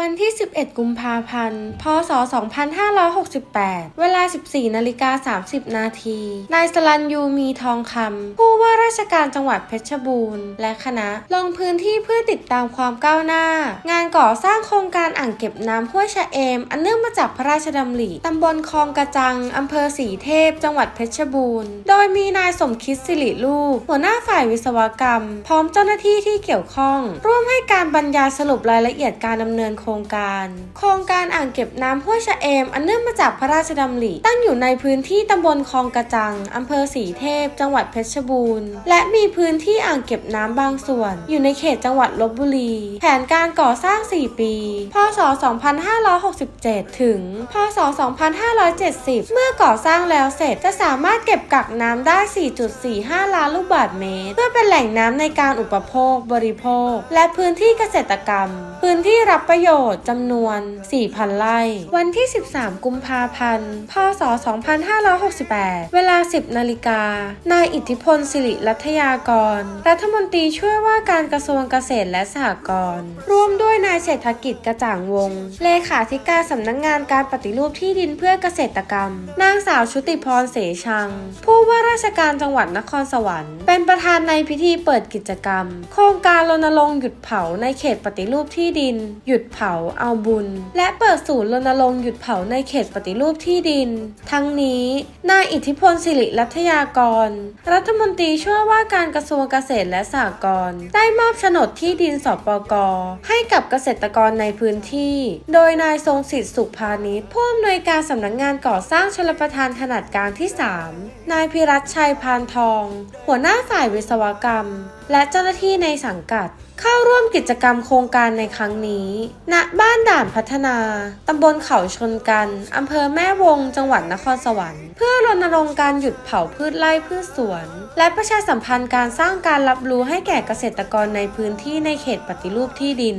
วันที่ 11 กุมภาพันธ์ พศ 2568 เวลา 14นาฬิกา30 นาที นายสลันยูมีทองคำ ผู้ว่าราชการจังหวัดเพชรบูรณ์ และคณะลงพื้นที่เพื่อติดตามความก้าวหน้า งานก่อสร้างโครงการอ่างเก็บน้ำห้วยชะเอม อันเนื่องมาจากพระราชดำริตำบลคลองกระจังอำเภอสีเทพ จังหวัดเพชรบูรณ์ โดยมีนายสมคิดสิริลูก หัวหน้าฝ่ายวิศวกรรม พร้อมเจ้าหน้าที่ที่เกี่ยวข้อง ร่วมให้การบรรยายสรุปรายละเอียดการดำเนินโครงการ โครงการอ่างเก็บน้ำห้วยชะเอม อันเนื่องมาจากพระราชดำริ ตั้งอยู่ในพื้นที่ตำบลคลองกระจังอำเภอสีเทพ จังหวัดเพชรบูรณ์ และมีพื้นที่อ่างเก็บน้ำบางส่วน อยู่ในเขตจังหวัดลบบุรี แผนการก่อสร้าง 4 ปี พศ 2567 ถึง พศ 2570 เมื่อก่อสร้างแล้วเสร็จจะสามารถเก็บกักน้ำได้ 4.45 ล้านลูกบาศก์เมตร เพื่อเป็นแหล่งน้ำในการอุปโภคบริโภค และพื้นที่เกษตรกรรม พื้นที่รับประโยชน์จำนวน 4,000 ไร่ วันที่ 13 กุมภาพันธ์ พศ 2568 เวลา 10 นาฬิกา นายอิทธิพลสิริรัตยากร รัฐมนตรีช่วยว่าการกระทรวงเกษตรและสหกรณ์ ร่วมด้วยนายเศรษฐกิจกระจ่างวง เลขาธิการสำนักงงานการปฏิรูปที่ดินเพื่อเกษตรกรรม นางสาวชุติพรเสชัง ผู้ว่าราชการจังหวัดนครสวรรค์ เป็นประธานในพิธีเปิดกิจกรรม โครงการรณรงค์หยุดเผาในเขตปฏิรูปที่ดิน หยุดเผาเอาบุญ และเปิดศูนย์รณรงค์หยุดเผาในเขตปฏิรูปที่ดิน ทั้งนี้นายอิทธิพลสิริรัตยากร รัฐมนตรีช่วยว่าการกระทรวงเกษตรและสหกรณ์ได้มอบโฉนดที่ดินสปกให้กับเกษตรกรในพื้นที่ โดยนายทรงสิทธิ์สุขพาณิชย์ผู้อำนวยการสำนักงานก่อสร้างชลประทานขนาดกลางที่ 3 นายพิรัชชัยพานทอง หัวหน้าฝ่ายวิศวกรรม และเจ้าหน้าที่ในสังกัด เข้าร่วมกิจกรรมโครงการในครั้งนี้ ณ บ้านด่านพัฒนา ตำบลเขาชนกัน อำเภอแม่วง จังหวัดนครสวรรค์ เพื่อรณรงค์การหยุดเผาพืชไร่พืชสวน และประชาสัมพันธ์การสร้างการรับรู้ให้แก่เกษตรกรในพื้นที่ในเขตปฏิรูปที่ดิน